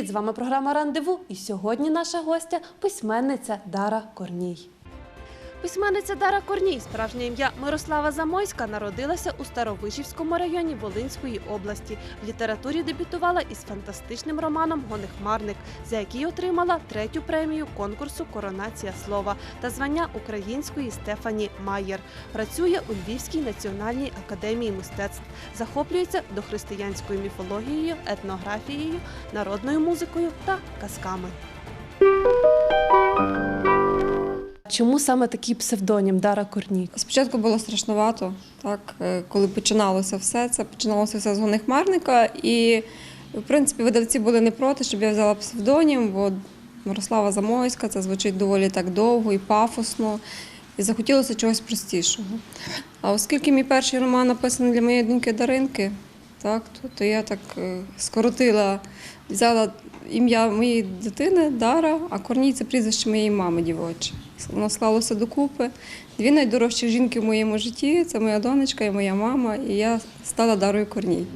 Привіт! З вами програма Рандеву. І сьогодні наша гостя письменниця Дара Корній. Письменниця Дара Корній, справжнє ім'я Мирослава Замойська, народилася у Старовижівському районі Волинської області. В літературі дебютувала із фантастичним романом Гонехмарник, за який отримала третю премію конкурсу Коронація слова та звання української Стефані Майєр. Працює у Львівській національній академії мистецтв. Захоплюється дохристиянською міфологією, етнографією, народною музикою та казками. Чому саме такий псевдонім Дара Корній? Спочатку було страшнувато, так е, коли починалося все це, починалося все з гонехмарника, і в принципі видавці були не проти, щоб я взяла псевдонім, бо Мирослава Замойська це звучить доволі так довго і пафосно, і захотілося чогось простішого. А оскільки мій перший роман написаний для моєї доньки Даринки, так, то, то я так е, скоротила, взяла ім'я моєї дитини Дара, а Корній це прізвище моєї мами дівоче. Воно склалося докупи. Дві найдорожчі жінки в моєму житті це моя донечка і моя мама, і я стала Дарою Корній.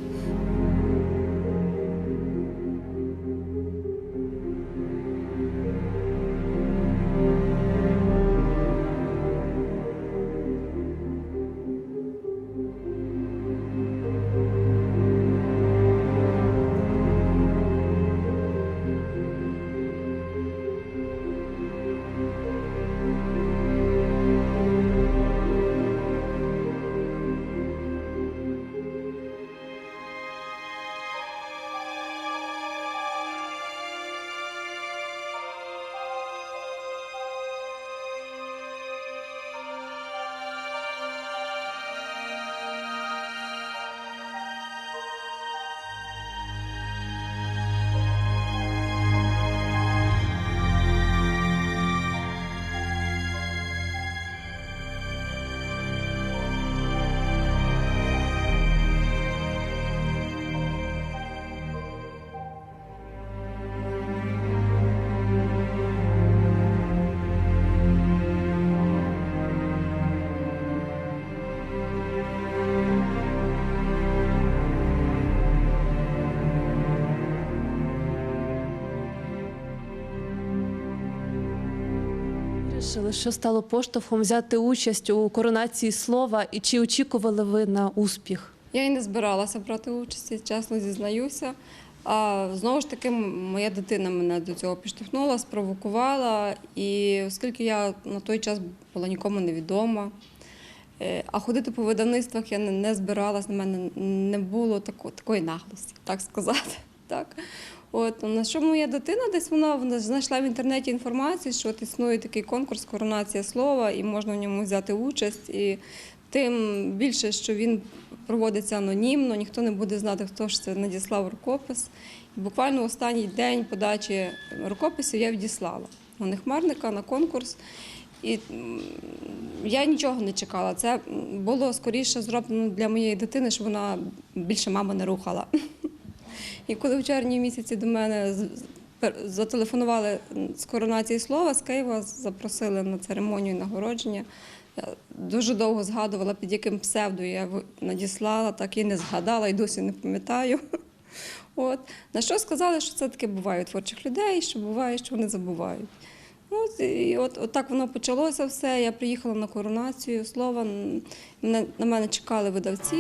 Вирішили, що стало поштовхом взяти участь у коронації слова, і чи очікували ви на успіх? Я і не збиралася брати участь, чесно зізнаюся. А знову ж таки, моя дитина мене до цього підштовхнула, спровокувала. І оскільки я на той час була нікому невідома, е, а ходити по видавництвах я не, збиралась, на мене не було такої наглості, так сказати. Так. От, на що моя дитина десь вона, знайшла в інтернеті інформацію, що от існує такий конкурс Коронація слова, і можна в ньому взяти участь. І тим більше, що він проводиться анонімно, ніхто не буде знати, хто ж це надіслав рукопис. І буквально останній день подачі рукописів я відіслала Гонехмарника на конкурс. І я нічого не чекала. Це було скоріше зроблено для моєї дитини, щоб вона більше маму не рухала. І коли в червні місяці до мене зателефонували з коронації слова з Києва, запросили на церемонію нагородження. Я дуже довго згадувала, під яким псевдо я надіслала, так і не згадала, і досі не пам'ятаю. От. На що сказали, що це таке буває у творчих людей, що буває, що вони забувають. От, і от, от так воно почалося все. Я приїхала на коронацію слова. На мене чекали видавці.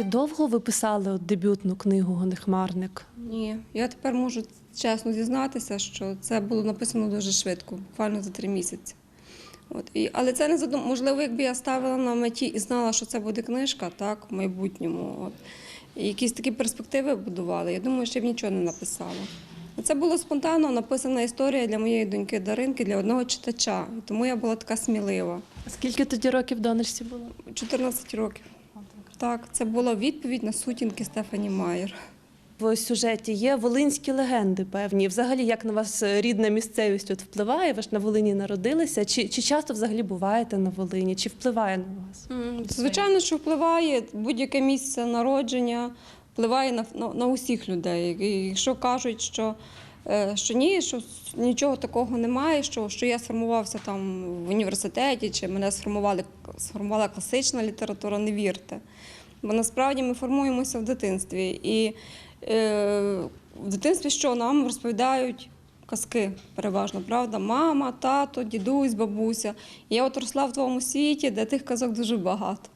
Чи довго ви писали от дебютну книгу Гонехмарник? Ні, я тепер можу чесно зізнатися, що це було написано дуже швидко, буквально за три місяці. От, і, але це не задум... можливо, якби я ставила на меті і знала, що це буде книжка, так, в майбутньому. От, і якісь такі перспективи будували. Я думаю, що б нічого не написала. Це було спонтанно написана історія для моєї доньки Даринки, для одного читача. Тому я була така смілива. Скільки тоді років донечці було? 14 років. Так, це була відповідь на сутінки Стефані Майер. В сюжеті є волинські легенди певні. Взагалі, як на вас рідна місцевість от впливає? Ви ж на Волині народилися. Чи, чи часто взагалі буваєте на Волині? Чи впливає на вас? Звичайно, що впливає будь-яке місце народження, впливає на, на, на усіх людей. І якщо кажуть, що, е, що ні, що нічого такого немає, що, що я сформувався там в університеті, чи мене сформували, сформувала класична література, не вірте. Бо насправді ми формуємося в дитинстві. І е, в дитинстві що нам розповідають казки переважно, правда? Мама, тато, дідусь, бабуся. Я от росла в твоєму світі, де тих казок дуже багато.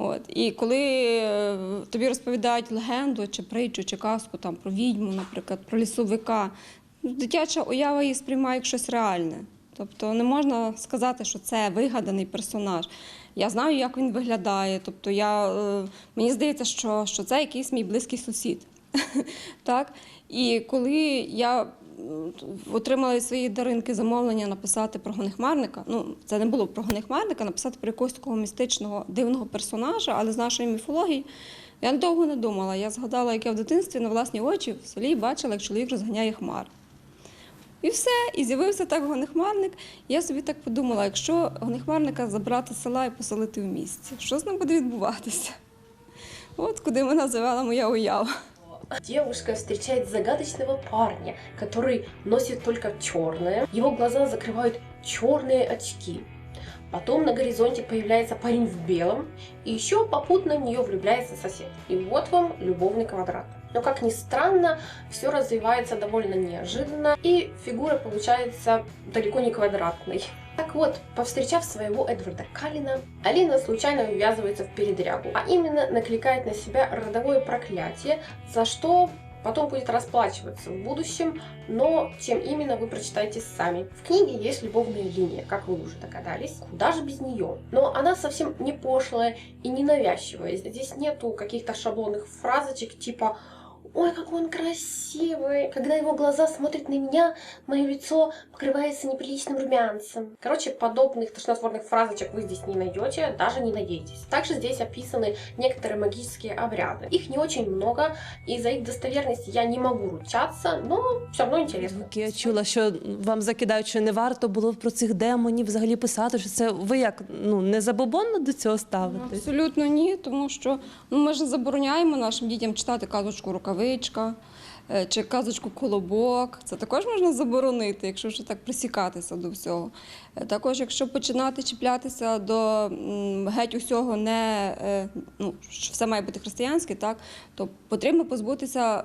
От. І коли е, тобі розповідають легенду, чи притчу, чи казку там, про відьму, наприклад, про лісовика, ну, дитяча уява її сприймає як щось реальне. Тобто не можна сказати, що це вигаданий персонаж. Я знаю, як він виглядає. Тобто я, е, мені здається, що, що це якийсь мій близький сусід. так? І коли я від своєї даринки замовлення написати про гонехмарника, ну це не було про гонехмарника, написати про якогось такого містичного дивного персонажа, але з нашої міфології. Я довго не думала. Я згадала, як я в дитинстві на власні очі в селі бачила, як чоловік розганяє хмар. І все, і з'явився так гонехмарник. Я собі так подумала, якщо гонехмарника забрати з села і поселити в місті, що з ним буде відбуватися? От куди мене завела моя уява. Девушка встречает загадочного парня, который носит только черное. Его глаза закрывают черные очки. Потом на горизонте появляется парень в белом, и еще попутно в нее влюбляется сосед. И вот вам любовный квадрат. Но как ни странно, все развивается довольно неожиданно, и фигура получается далеко не квадратной. Так вот, повстречав своего Эдварда Калина, Алина случайно ввязывается в передрягу, а именно накликает на себя родовое проклятие, за что потом будет расплачиваться в будущем, но чем именно вы прочитаете сами. В книге есть любовная линия, как вы уже догадались, куда же без нее. Но она совсем не пошлая и не навязчивая. Здесь нету каких-то шаблонных фразочек типа Ой, какой он красивый. Когда его глаза смотрят на меня, мое лицо покрывается неприличным румянцем. Короче, подобных тошнотворных фразочек вы здесь не найдете, даже не надейтесь. Также здесь описаны некоторые магические обряды. Их не очень много, и за их достоверность я не могу ручаться, но все равно интересно. Звуки я чула, що вам закидають, що не варто було про цих демонів взагалі писати. Що це ви як ну не забобонно до цього ставитесь? Абсолютно ні, тому що ну, ми ж забороняємо нашим дітям читати казочку рукавичка е, чи казочку колобок. Це також можна заборонити, якщо вже так присікатися до всього. Е, Також, якщо починати чіплятися до геть усього, не е, ну, все має бути християнське, так то потрібно позбутися.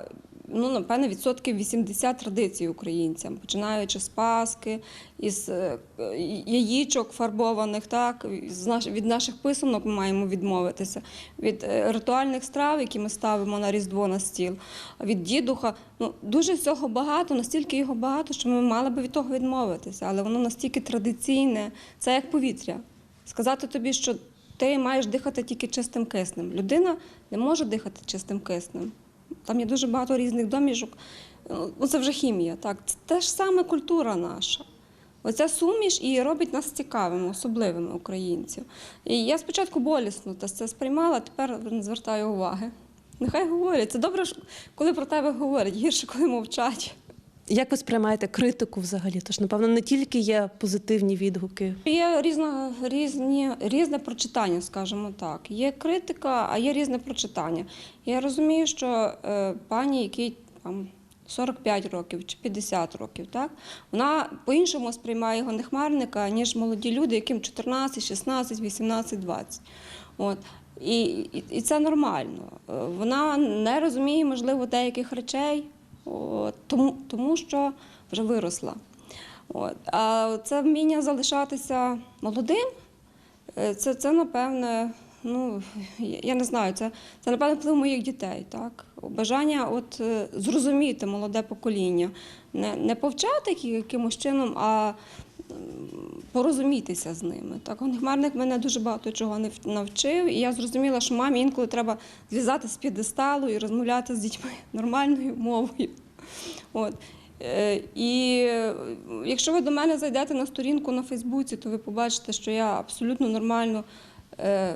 Ну, напевне, відсотків 80 традицій українцям, починаючи з Паски, із е, яєчок фарбованих, так, від наших писанок ми маємо відмовитися, від е, ритуальних страв, які ми ставимо на Різдво на стіл, від дідуха. Ну, дуже всього багато, настільки його багато, що ми мали би від того відмовитися, але воно настільки традиційне, це як повітря. Сказати тобі, що ти маєш дихати тільки чистим киснем. Людина не може дихати чистим киснем. Там є дуже багато різних домішок. Ну, це вже хімія. Так. Це те ж саме культура наша. Оця суміш і робить нас цікавими, особливими українців. І я спочатку болісно це сприймала, тепер не звертаю уваги. Нехай говорять. Це добре, коли про тебе говорять, гірше, коли мовчать. Як ви сприймаєте критику взагалі? Тож, напевно, не тільки є позитивні відгуки. Є різна, різні, різне прочитання, скажімо так. Є критика, а є різне прочитання. Я розумію, що е, пані, якій там 45 років чи 50 років, так, вона по-іншому сприймає його нехмарника, ніж молоді люди, яким 14, 16, 18, 20. От. І, і, і це нормально. Е, Вона не розуміє, можливо, деяких речей, тому, тому що вже виросла. От. А це вміння залишатися молодим, е, це, це напевне, ну, я не знаю, це, це напевне вплив моїх дітей. Так? Бажання от, е, зрозуміти молоде покоління, не, не повчати якимось чином, а порозумітися з ними. Так, гонхмарник мене дуже багато чого нав- навчив, і я зрозуміла, що мамі інколи треба злізати з п'єдесталу і розмовляти з дітьми нормальною мовою. От. Е, І е, якщо ви до мене зайдете на сторінку на Фейсбуці, то ви побачите, що я абсолютно нормально е,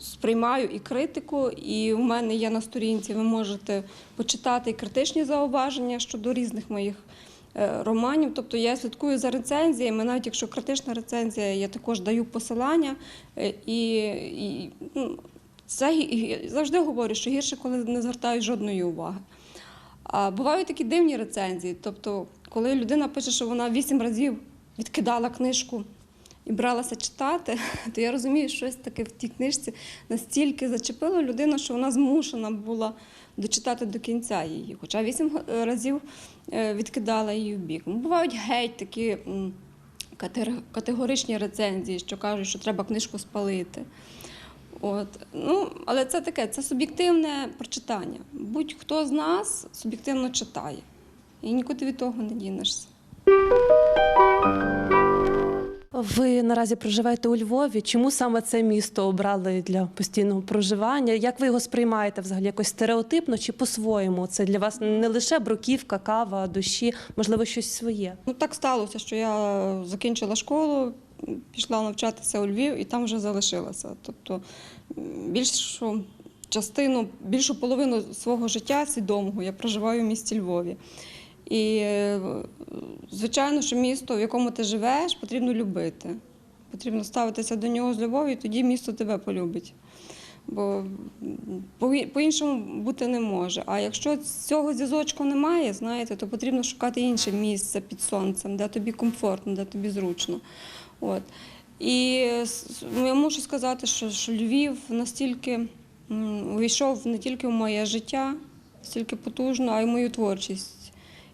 сприймаю і критику, і у мене є на сторінці, ви можете почитати і критичні зауваження щодо різних моїх романів. Тобто я слідкую за рецензіями, навіть якщо критична рецензія, я також даю посилання. е, І, і ну, це гі- завжди говорю, що гірше, коли не звертають жодної уваги. А бувають такі дивні рецензії. Тобто, коли людина пише, що вона вісім разів відкидала книжку і бралася читати, то я розумію, що щось таке в тій книжці настільки зачепило людину, що вона змушена була дочитати до кінця її. Хоча вісім е, разів е, відкидала її в бік. Бувають геть такі категоричні рецензії, що кажуть, що треба книжку спалити. От. Ну, але це таке, це суб'єктивне прочитання. Будь-хто з нас суб'єктивно читає. І нікуди від того не дінешся. Ви наразі проживаєте у Львові. Чому саме це місто обрали для постійного проживання? Як ви його сприймаєте взагалі якось стереотипно чи по-своєму? Це для вас не лише бруківка, кава, душі, можливо, щось своє. Ну так сталося, що я закінчила школу, пішла навчатися у Львів і там вже залишилася. Тобто більшу частину, більшу половину свого життя свідомого я проживаю в місті Львові. І е, звичайно, що місто, в якому ти живеш, потрібно любити. Потрібно ставитися до нього з любов'ю, і тоді місто тебе полюбить. Бо по- по-іншому бути не може. А якщо цього зв'язочку немає, знаєте, то потрібно шукати інше місце під сонцем, де тобі комфортно, де тобі зручно. От. І я мушу сказати, що, що Львів настільки увійшов не тільки в моє життя, настільки потужно, а й в мою творчість.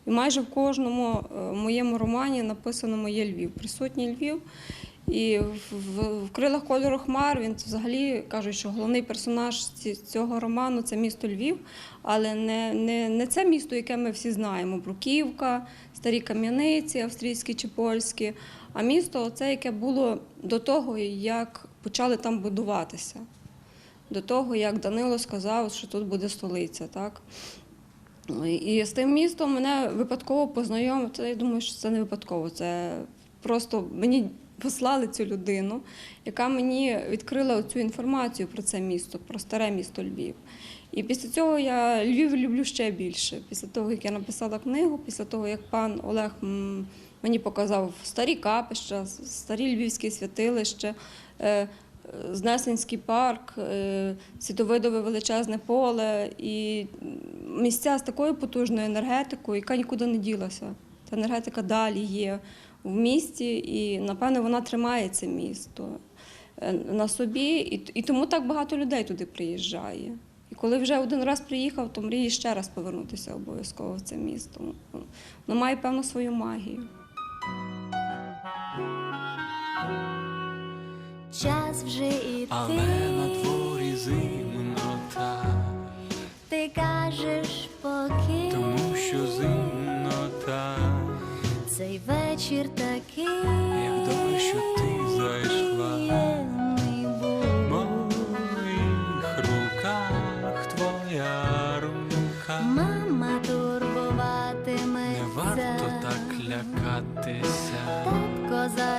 І майже в кожному е, моєму романі написано моє Львів, присутній Львів. І в, крилах кольору хмар він взагалі кажуть, що головний персонаж цього роману це місто Львів, але не, не, не це місто, яке ми всі знаємо: Бруківка, старі кам'яниці, австрійські чи польські, а місто це, яке було до того, як почали там будуватися. До того, як Данило сказав, що тут буде столиця. Так? І з тим містом мене випадково познайомив. Я думаю, що це не випадково. Це просто мені послали цю людину, яка мені відкрила цю інформацію про це місто, про старе місто Львів. І після цього я Львів люблю ще більше. Після того, як я написала книгу, після того, як пан Олег мені показав старі капища, старі львівські святилища. Е, Знесенський парк, е, світовидове величезне поле і місця з такою потужною енергетикою, яка нікуди не ділася. Та енергетика далі є в місті, і напевно вона тримає це місто е, на собі, і, тому так багато людей туди приїжджає. І коли вже один раз приїхав, то мріє ще раз повернутися обов'язково в це місто. Воно має певну свою магію. Час вже іти, Але на дворі зимнота, ти кажеш поки тому що зимнота, цей вечір такий,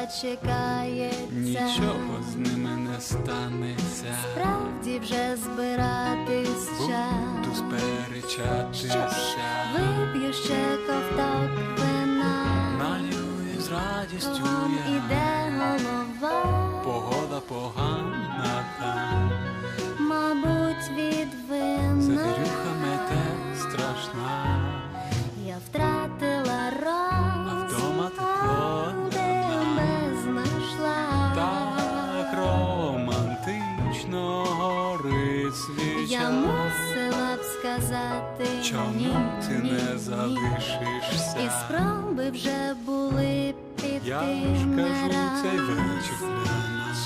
зачекається, нічого з ними не станеться. справді вже збиратись час. Буду сперечатися, Вип'ю ще ковток вина, налюю з радістю я. іде голова. Погода погана там, залишишся? І спроби вже були піти Я ж кажу, цей вечір.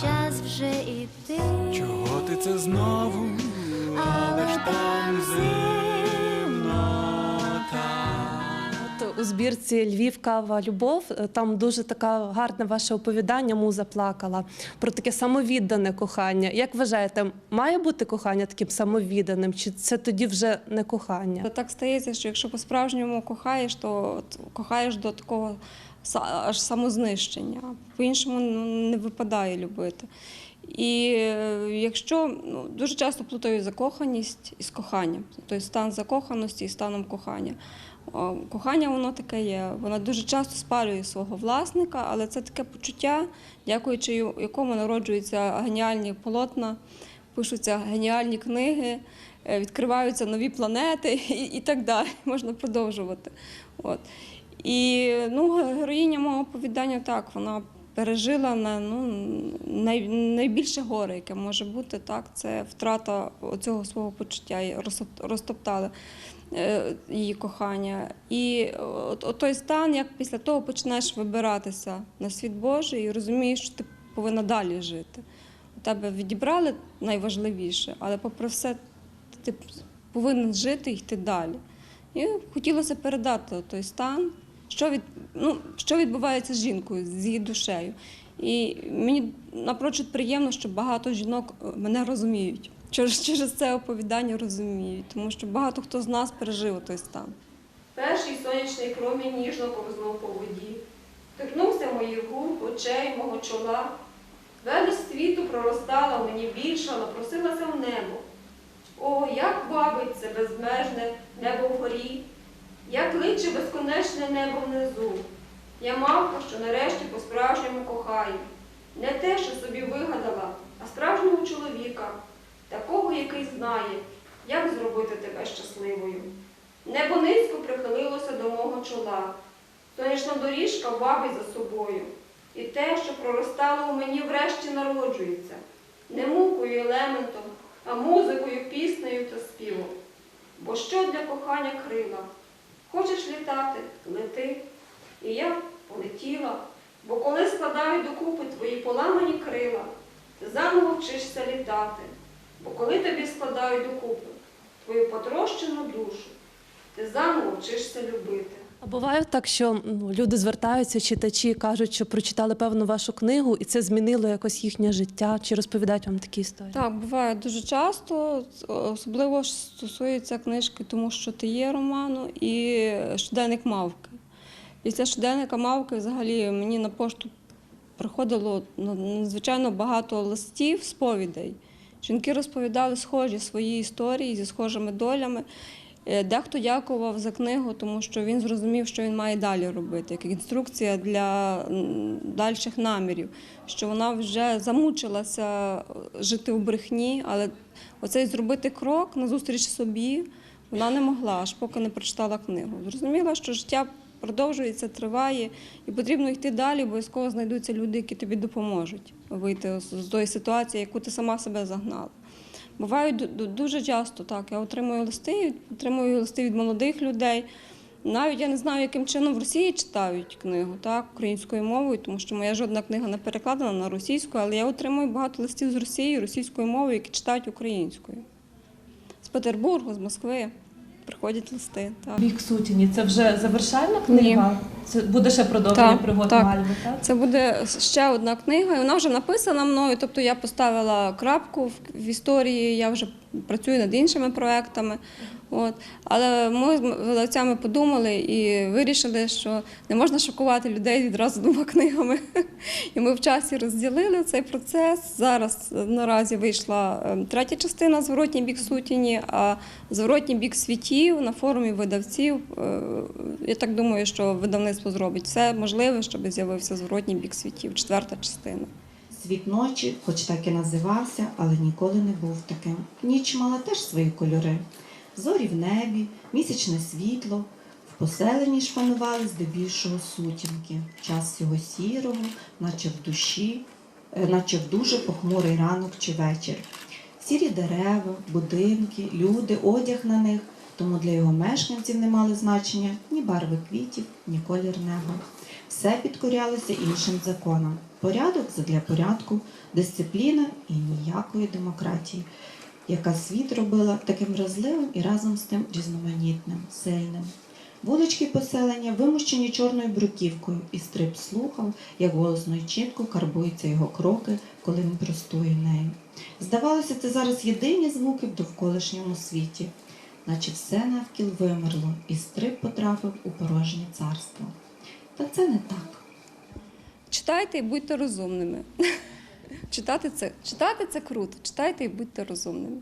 Час вже іти, Чого ти це знову? Але ж там зимнота. У збірці Львів, кава, любов. Е, Там дуже така гарне ваше оповідання. Муза плакала про таке самовіддане кохання. Як вважаєте, має бути кохання таким самовідданим? Чи це тоді вже не кохання? Так стається, що якщо по-справжньому кохаєш, то кохаєш до такого аж самознищення. По-іншому ну, не випадає любити. І е, якщо ну, дуже часто плутають закоханість із коханням, тобто стан закоханості і станом кохання. Кохання воно таке є. Воно дуже часто спалює свого власника, але це таке почуття, дякуючи якому народжуються геніальні полотна, пишуться геніальні книги, е, відкриваються нові планети і, і так далі. Можна продовжувати. От. І ну, героїня мого оповідання так, вона пережила на, ну, най, найбільше горе, яке може бути, так, це втрата цього свого почуття, розтоптали е, її кохання. І от, от той стан, як після того починаєш вибиратися на світ Божий і розумієш, що ти повинна далі жити. У тебе відібрали найважливіше, але попри все ти повинен жити і йти далі. І хотілося передати той стан, що, від, ну, що відбувається з жінкою, з її душею. І мені напрочуд приємно, що багато жінок е, мене розуміють. Через, через це оповідання розуміють, тому що багато хто з нас пережив той стан. Перший сонячний промінь ніжно ковзнув по воді, торкнувся моїх губ, очей, мого чола. Велич світу проростала мені більша, напросилася в небо. О, як бабить це безмежне небо вгорі, кличе безконечне небо внизу. Я мавка, що нарешті по-справжньому кохаю. Не те, що собі вигадала, а справжнього чоловіка, такого, який знає, як зробити тебе щасливою. Небо низько прихилилося до мого чола. Сонячна доріжка вабить за собою. І те, що проростало у мені, врешті народжується. Не мукою і лементом, а музикою, піснею та співом. Бо що для кохання крила? Хочеш літати, лети. І я полетіла, бо коли складаю докупи твої поламані крила, ти заново вчишся літати. Бо коли тобі складають докупи твою потрощену душу, ти заново вчишся любити. А буває так, що ну, люди звертаються, читачі кажуть, що прочитали певну вашу книгу, і це змінило якось їхнє життя, чи розповідають вам такі історії? Так, буває дуже часто, особливо ж стосується книжки, тому що ти є роману і щоденник мавки. Після щоденника мавки взагалі мені на пошту приходило надзвичайно багато листів, сповідей. Жінки розповідали схожі свої історії зі схожими долями. Е, Дехто дякував за книгу, тому що він зрозумів, що він має далі робити, як інструкція для дальших намірів, що вона вже замучилася е, жити у брехні, але оцей зробити крок назустріч собі вона не могла, аж поки не прочитала книгу. Зрозуміла, що життя продовжується, триває, і потрібно йти далі, обов'язково знайдуться люди, які тобі допоможуть вийти з тої ситуації, яку ти сама себе загнала. Бувають ду- ду- дуже часто так. Я отримую листи, отримую листи від молодих людей. Навіть я не знаю, яким чином в Росії читають книгу так, українською мовою, тому що моя жодна книга не перекладена на російську, але я отримую багато листів з Росії російською мовою, які читають українською. З Петербургу, з Москви приходять листи. Так. Бік сутіні це вже завершальна книга? Це буде ще продовження Так, пригод так. Мальви, так? Це буде ще одна книга, і вона вже написана мною. Тобто я поставила крапку в, в історії, я вже працюю над іншими проектами. От. Але ми з видавцями подумали і вирішили, що не можна шокувати людей відразу двома книгами. І ми в часі розділили цей процес. Зараз е, наразі вийшла е, третя частина Зворотній бік сутіні, а зворотній бік світів на форумі видавців. е, Я так думаю, що видавництво зробить все можливе, щоб з'явився зворотній бік світів, четверта частина. Світ ночі, хоч так і називався, але ніколи не був таким. Ніч мала теж свої кольори. Зорі в небі, місячне світло. В поселенні ж панували здебільшого сутінки. Час всього сірого, наче в душі, е, наче в дуже похмурий ранок чи вечір. Сірі дерева, будинки, люди, одяг на них, тому для його мешканців не мали значення ні барви квітів, ні колір неба. Все підкорялося іншим законам. Порядок задля порядку, дисципліна і ніякої демократії, яка світ робила таким вразливим і разом з тим різноманітним, сильним. Вулички поселення вимощені чорною бруківкою, і стрип слухав, як голосно й чітко карбуються його кроки, коли він простує нею. Здавалося, це зараз єдині звуки в довколишньому світі, наче все навкіл вимерло, і стрип потрапив у порожнє царство. Та це не так. Читайте і будьте розумними. Читати це, читати це круто, читайте і будьте розумними.